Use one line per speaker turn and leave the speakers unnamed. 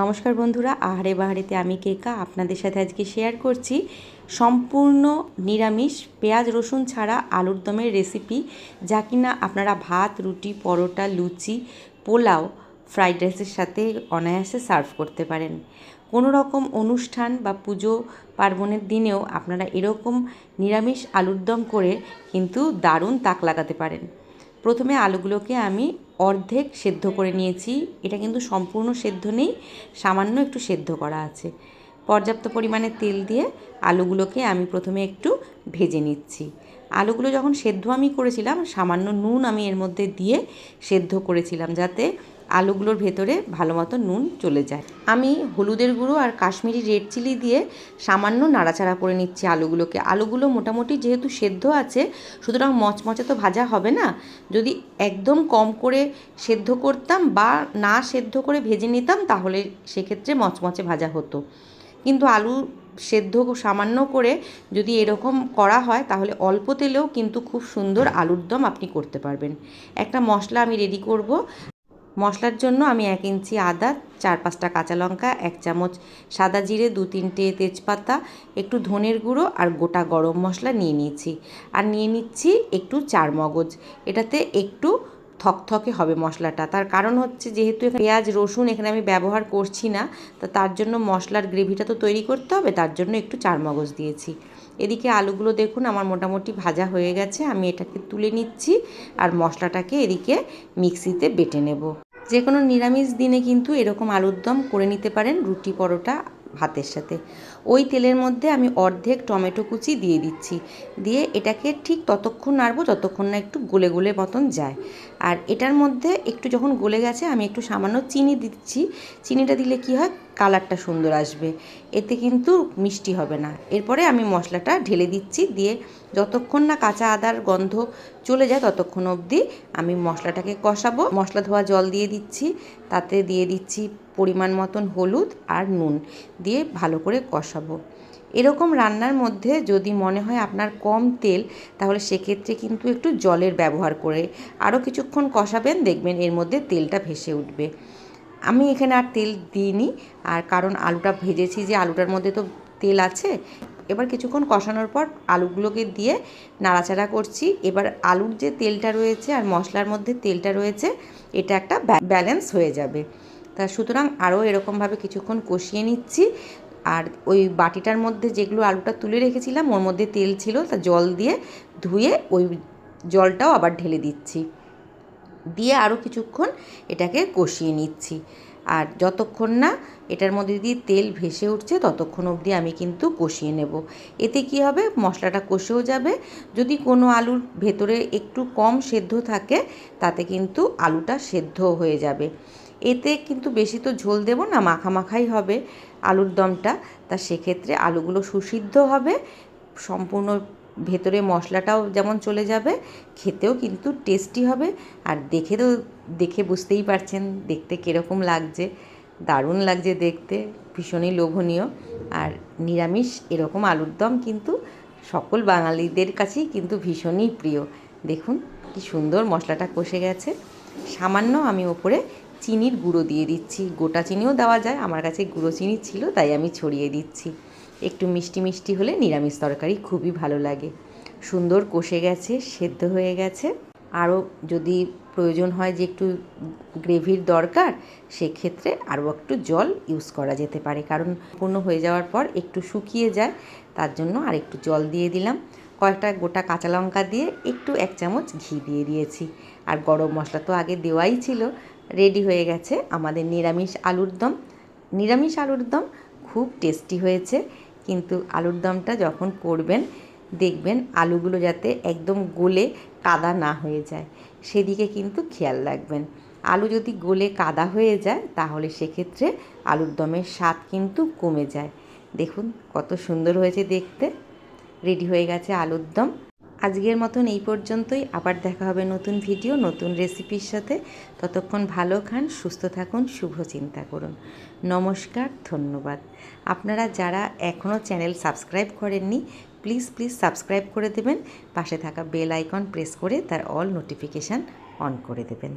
নমস্কার বন্ধুরা, আহারে বাহারেতে আমি কেকা আপনাদের সাথে আজকে শেয়ার করছি সম্পূর্ণ নিরামিষ পেঁয়াজ রসুন ছাড়া আলুর দমের রেসিপি যা কিনা আপনারা ভাত, রুটি, পরোটা, লুচি, পোলাও ফ্রাইড রাইসের সাথে অনায়াসে সার্ভ করতে পারেন। কোনো রকম অনুষ্ঠান বা পুজো পার্বণের দিনেও আপনারা এরকম নিরামিষ আলুর দম করে কিন্তু দারুণ তাক লাগাতে পারেন। প্রথমে আলুগুলোকে আমি অর্ধেক সেদ্ধ করে নিয়েছি। এটা কিন্তু সম্পূর্ণ সেদ্ধ নেই, সামান্য একটু সেদ্ধ করা আছে। পর্যাপ্ত পরিমাণে তেল দিয়ে আলুগুলোকে আমি প্রথমে একটু ভেজে নিচ্ছি। আলুগুলো যখন সেদ্ধ আমি করেছিলাম, সামান্য নুন আমি এর মধ্যে দিয়ে সেদ্ধ করেছিলাম যাতে আলুগুলোর ভেতরে ভালো মতো নুন চলে যায়। আমি হলুদের গুঁড়ো আর কাশ্মীরি রেড চিলি দিয়ে সামান্য নাড়াচাড়া করে নিচ্ছি আলুগুলোকে। আলুগুলো মোটামুটি যেহেতু সেদ্ধ আছে, সুতরাং মচমচে তো ভাজা হবে না। যদি একদম কম করে সেদ্ধ করতাম বা না সেদ্ধ করে ভেজে নিতাম, তাহলে সেক্ষেত্রে মচমচে ভাজা হতো। কিন্তু আলু সেদ্ধ সামান্য করে যদি এরকম করা হয়, তাহলে অল্প তেলেও কিন্তু খুব সুন্দর আলুর দম আপনি করতে পারবেন। একটা মশলা আমি রেডি করব। মশলার জন্য আমি এক ইঞ্চি আদা, চার পাঁচটা কাঁচা লঙ্কা, এক চামচ সাদা জিরে, দু তিনটে তেজপাতা, একটু ধনের গুঁড়ো আর গোটা গরম মশলা নিয়ে নিয়েছি। আর নিয়ে নিচ্ছি একটু চার মগজ। এটাতে একটু থকথকে হবে মশলাটা। তার কারণ হচ্ছে যেহেতু পেঁয়াজ, রসুন এখানে আমি ব্যবহার করছি না, তা তার জন্য মশলার গ্রেভিটা তো তৈরি করতে হবে, তার জন্য একটু চার মগজ দিয়েছি। এদিকে আলুগুলো দেখুন, আমার মোটামুটি ভাজা হয়ে গেছে, আমি এটাকে তুলে নিচ্ছি আর মশলাটাকে এদিকে মিক্সিতে বেটে নেব। যে কোনো নিরামিষ দিনে কিন্তু এরকম আলুর দম করে নিতে পারেন রুটি পরোটা ভাতের সাথে। ওই তেলের মধ্যে আমি অর্ধেক টমেটো কুচি দিয়ে দিচ্ছি। দিয়ে এটাকে ঠিক ততক্ষণ নাড়বো, যতক্ষণ না একটু গলে গলে মতন যায়। আর এটার মধ্যে একটু যখন গলে গেছে, আমি একটু সামান্য চিনি দিচ্ছি। চিনিটা দিলে কি হয়? কালারটা সুন্দর আসবে। এতে কিন্তু মিষ্টি হবে না। এরপরে আমি মশলাটা ঢেলে দিচ্ছি। দিয়ে যতক্ষণ না কাঁচা আদার গন্ধ চলে যায়, ততক্ষণ অবধি আমি মশলাটাকে কষাবো। মশলা ধোয়া জল দিয়ে দিচ্ছি। তাতে দিয়ে দিচ্ছি পরিমাণ মতন হলুদ আর নুন দিয়ে ভালো করে কষাবো। এরকম রান্নার মধ্যে যদি মনে হয় আপনার কম তেল, তাহলে সেক্ষেত্রে কিন্তু একটু জলের ব্যবহার করে আরও কিছুক্ষণ কষাবেন, দেখবেন এর মধ্যে তেলটা ভেসে উঠবে। আমি এখানে আর তেল দিইনি, আর কারণ আলুটা ভেজেছি যে আলুটার মধ্যে তো তেল আছে। এবার কিছুক্ষণ কষানোর পর আলুগুলোকে দিয়ে নাড়াচাড়া করছি। এবার আলুর যে তেলটা রয়েছে আর মশলার মধ্যে তেলটা রয়েছে, এটা একটা ব্যালেন্স হয়ে যাবে। তা সুতরাং আরও এরকমভাবে কিছুক্ষণ কষিয়ে নিচ্ছি। আর ওই বাটিটার মধ্যে যেগুলো আলুটা তুলে রেখেছিলাম, ওর মধ্যে তেল ছিল, তা জল দিয়ে ধুয়ে ওই জলটাও আবার ঢেলে দিচ্ছি। দিয়ে আরও কিছুক্ষণ এটাকে কষিয়ে নিচ্ছি। আর যতক্ষণ না এটার মধ্যে দিয়ে তেল ভেসে উঠছে, ততক্ষণ অবধি আমি কিন্তু কষিয়ে নেব। এতে কি হবে? মশলাটা কষেও যাবে। যদি কোনো আলুর ভেতরে একটু কম সেদ্ধ থাকে, তাতে কিন্তু আলুটা সেদ্ধ হয়ে যাবে। এতে কিন্তু বেশি তো ঝোল দেবো না, মাখামাখাই হবে আলুর দমটা। তা সেক্ষেত্রে আলুগুলো সুসিদ্ধ হবে, সম্পূর্ণ ভেতরে মশলাটাও যেমন চলে যাবে, খেতেও কিন্তু টেস্টি হবে। আর দেখে তো, দেখে বুঝতেই পারছেন দেখতে কীরকম লাগছে, দারুণ লাগছে দেখতে, ভীষণই লোভনীয়। আর নিরামিষ এরকম আলুর দম কিন্তু সকল বাঙালিদের কাছেই কিন্তু ভীষণই প্রিয়। দেখুন কি সুন্দর মশলাটা কষে গেছে। সামান্য আমি ওপরে চিনির গুঁড়ো দিয়ে দিচ্ছি। গোটা চিনিও দেওয়া যায়, আমার কাছে গুঁড়ো চিনি ছিল, তাই আমি ছড়িয়ে দিচ্ছি। একটু মিষ্টি মিষ্টি হলে নিরামিষ তরকারি খুবই ভালো লাগে। সুন্দর কষে গেছে, সেদ্ধ হয়ে গেছে। আরও যদি প্রয়োজন হয় যে একটু গ্রেভির দরকার, সেক্ষেত্রে আরও একটু জল ইউজ করা যেতে পারে। কারণ পূর্ণ হয়ে যাওয়ার পর একটু শুকিয়ে যায়, তার জন্য আর একটু জল দিয়ে দিলাম। কয়েকটা গোটা কাঁচা লঙ্কা দিয়ে একটু এক চামচ ঘি দিয়ে দিয়েছি। আর গরম মশলা তো আগে দেওয়াই ছিল। রেডি হয়ে গেছে আমাদের নিরামিষ আলুর দম। নিরামিষ আলুর দম খুব টেস্টি হয়েছে। কিন্তু আলুর দমটা যখন করবেন, দেখবেন আলুগুলো যাতে একদম গলে কাদা না হয়ে যায়। সেদিকে কিন্তু খেয়াল রাখবেন। আলু যদি গলে কাদা হয়ে যায়, তাহলে সেক্ষেত্রে আলুর দমের স্বাদ কিন্তু কমে যায়। দেখুন কত সুন্দর হয়েছে দেখতে। রেডি হয়ে গেছে আলুর দম। আজকের মতন এই পর্যন্তই। আবার দেখা হবে নতুন ভিডিও, নতুন রেসিপির সাথে। ততক্ষণ ভালো খান, সুস্থ থাকুন, শুভ চিন্তা করুন। নমস্কার, ধন্যবাদ। আপনারা যারা এখনও চ্যানেল সাবস্ক্রাইব করেননি, প্লিজ প্লিজ সাবস্ক্রাইব করে দেবেন। পাশে থাকা বেল আইকন প্রেস করে তার অল নোটিফিকেশান অন করে দেবেন।